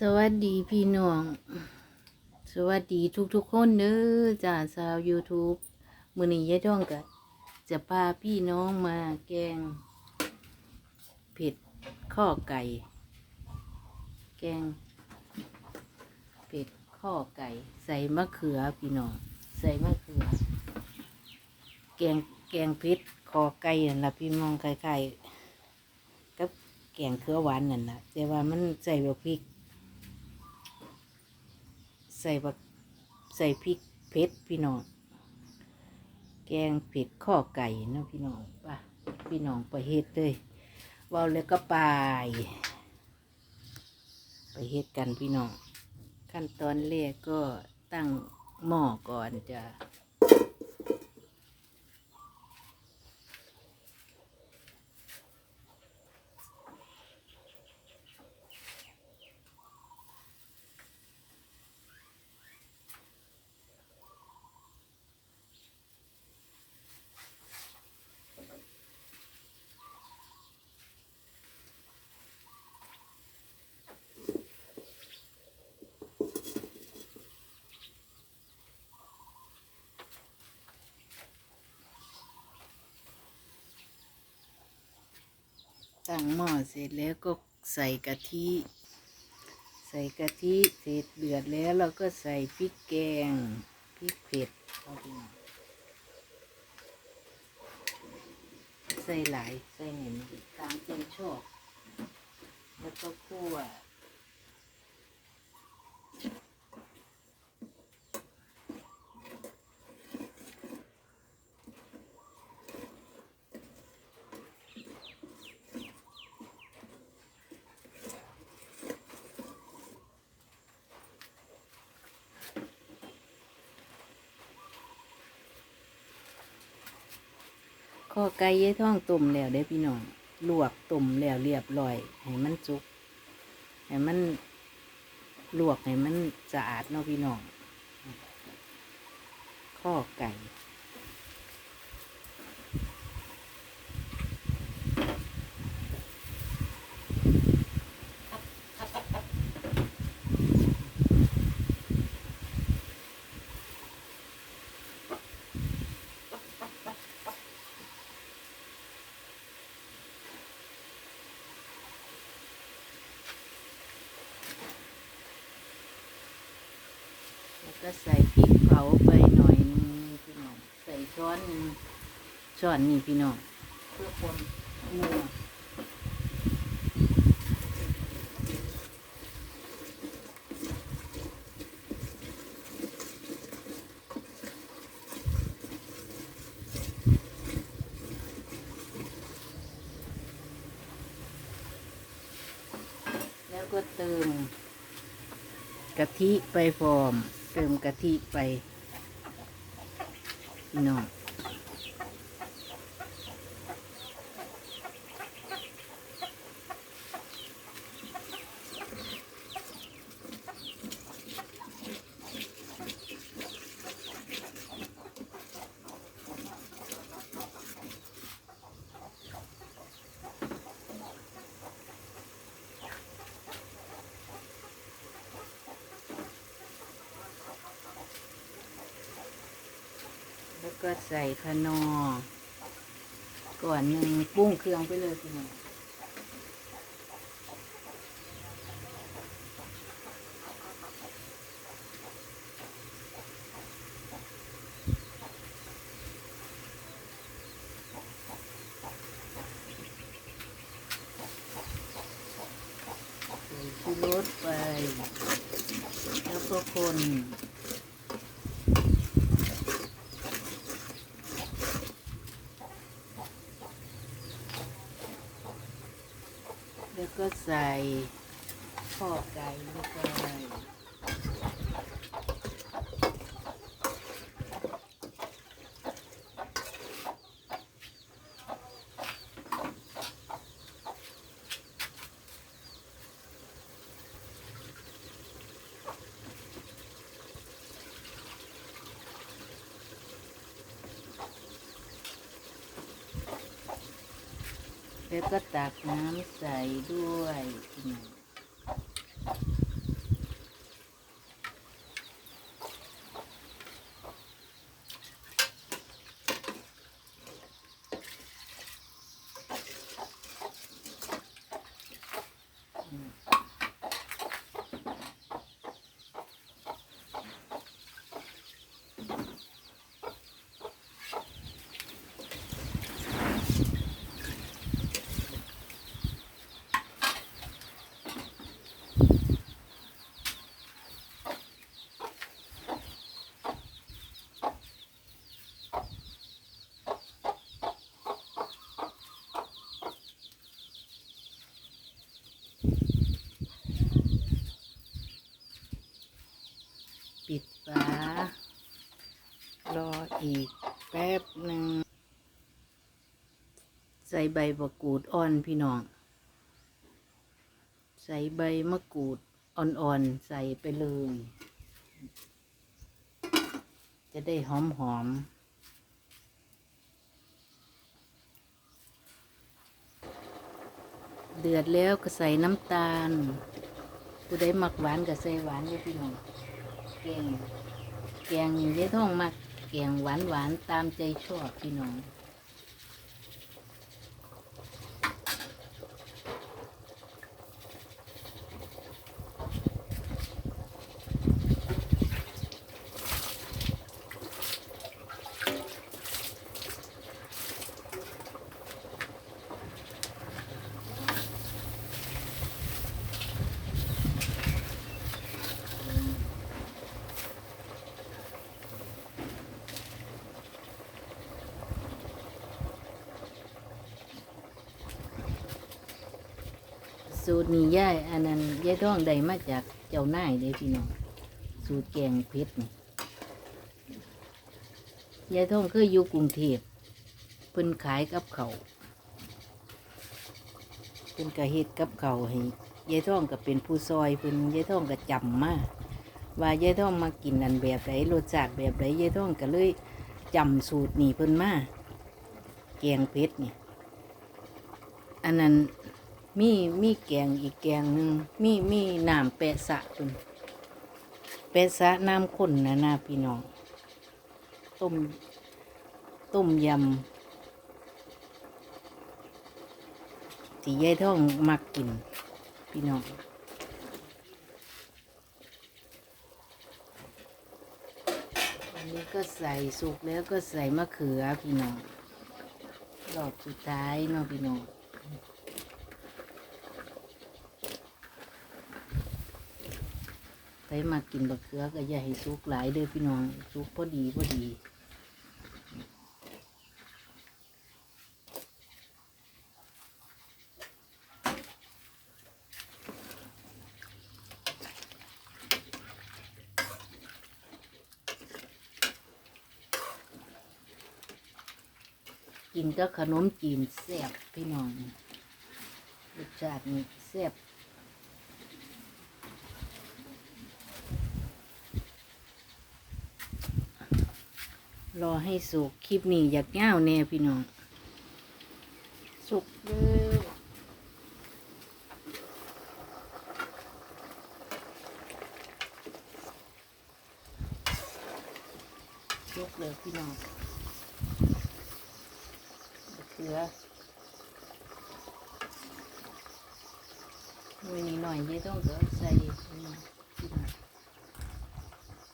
สวัสดีพี่น้อง สวัสดีทุกๆคนเด้อจ้าชาว YouTube มื้อนี้ยายท่องก็จะพาพี่น้องมาแกงเผ็ดข้อไก่ แกงเผ็ดข้อไก่ ใส่มะเขือพี่น้อง ใส่มะเขือ แกงแกงเผ็ดคอไก่นั่นล่ะพี่น้องไก่ๆกับแกงเขือหวานนั่นล่ะแต่ว่ามันใส่แบบพริก ใส่บักใส่พริกเผ็ดพี่น้อง แกงเผ็ดข้อไก่นะพี่น้องป่ะพี่น้องไปเฮ็ดเลยเว่าแล้วก็ไปไปเฮ็ดกันพี่น้อง ขั้นตอนแรกก็ตั้งหม้อก่อนจะ ตั้งหม้อเสร็จแล้วก็ใส่กะทิ ใส่กะทิเสร็จเดือดแล้วเราก็ใส่พริกแกงพริกเผ็ดใส่หลายใส่เห็นตามใจชอบแล้วก็คั่ว ข้อไก่ยายท่องต้มแล้วได้พี่น้องลวกต้มแล้วเรียบร้อย ให้มันจุก ให้มันลวกให้มันสะอาดเนาะพี่น้องข้อไก่ ริกเผาไปหน่อยนึงพี่น้องใส่ช้อนหนึงช้อนนี่พี่น้องเพื่อคนนัวแล้วก็เติมกะทิไปพร้อม เติมกะทิไป พี่น้อง ก็ใส่ขนอ ก่อนหนึ่งปรุงเครื่องไปเลยพี่น้องใส่ชูรสไป แล้วก็คน แล้ว ก็ใส่ข้อไก่ลงไป แล้วก็ตักน้ำใส่ด้วยพี่น้อง อีกแป๊บหนึ่งใส่ใบมะกรูดอ่อนพี่น้อง ใส่ใบมะกรูดอ่อนๆใส่ไปเลย จะได้หอมๆเดือดแล้วก็ใส่น้ำตาลผู้ใดมักหวานก็ใส่หวานเลยพี่น้องแกงแกงนี่ยายท้องมัก กงหวานหวานๆตามใจชอบพี่น้อง สูตรนี้ย่ายอันนั้นยายท้องได้มาจากเจ้านายเลยพี่น้องสูตรแกงเผ็ดนี่ยายท้องเคยอยู่กรุงเทพเพิ่นขายกับเขาเพิ่นก็เฮ็ดกับเขาให้ยายท้องก็เป็นผู้ซอยเพิ่นยายท้องก็จำมาว่ายายท้องมากินอันแบบไหนรสชาติแบบไหนยายท้องก็เลยจำสูตรนี้เพิ่นมาแกงเผ็ดนี่อันนั้น มีมีแกงอีกแกงหนึ่งมีมีน้ำแปะสะตุนแปะสะน้ำข้นนะนาพี่น้อง ต้ม ต้มยำที่ยายท่องมักกิน พี่น้องอันนี้ก็ใส่สุกแล้วก็ใส่มะเขือพี่น้องรอบสุดท้ายเนาะพี่น้อง ไปมากินบักเขือก็อย่าให้สุกหลายเด้อพี่น้องสุกพอดีพอดีกินก็ขนมจีนแซ่บพี่น้องรสชาตินี่แซ่บ รอให้สุกคลิปนี้อยากง่าวแน่พี่น้อง สุกเลยสุกเลยพี่น้องมะเขือมือนี้หน่อยยี่ต้องเกลือใส่นี่พี่น้อง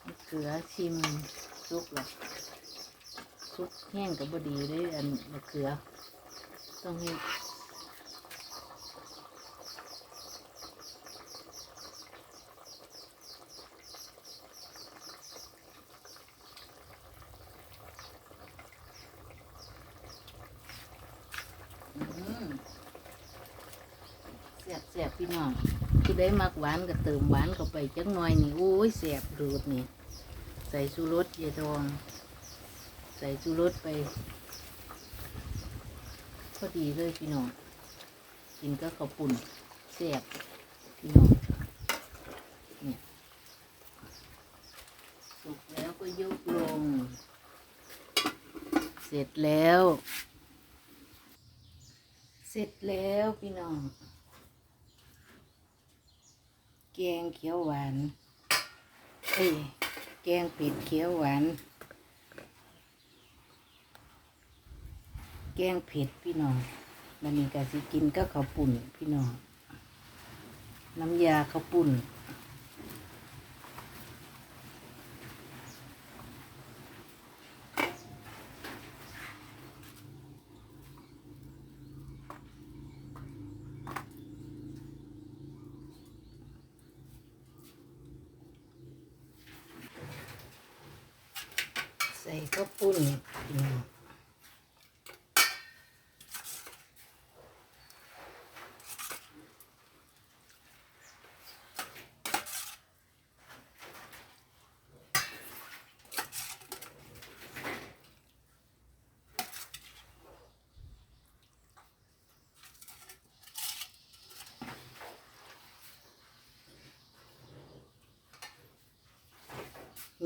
มะเขือชิมสุกเลย ซุปแห้งกับบดีเลยอันมะเขือ ต้องให้อืมแซ่บแซ่บพี่น้องคือได้มักหวานก็เติมหวานเข้าไปจักหน่อยนี่โอ้ยแซ่บดูดนี่ ใส่ชูรสยายทอง ใส่ชูรสไป พอดีเลยพี่น้อง กินก็ข้าวปุ่นแซ่บพี่น้องเนี่ยสุกแล้วก็ยกลง เสร็จแล้ว เสร็จแล้วพี่น้อง แกงเขียวหวาน เอ้ยแกงเผ็ดเขียวหวาน กงเผ็ดพี่น้องมันนี้ก็สิกินก็ข้าวปุ่นพี่น้อง น้ำยาข้าวปุ่นใส่ข้าวปุ้นพี่น้อง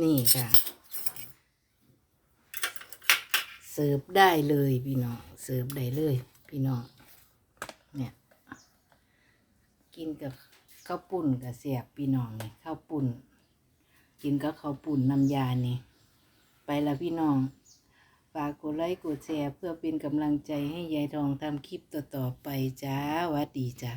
นี่ค่ะ เสิร์ฟได้เลยพี่น้อง เสิร์ฟได้เลย พี่น้อง เนี่ย กินกับข้าวปุ่นกับเสียบพี่น้องนี่ข้าวปุ่น กินกับข้าวปุ่นน้ำยานี่ ไปละพี่น้อง ฝากกดไลค์กดแชร์เพื่อเป็นกำลังใจให้ยายทองทำคลิปต่อๆไปจ้าวัดดีจ้า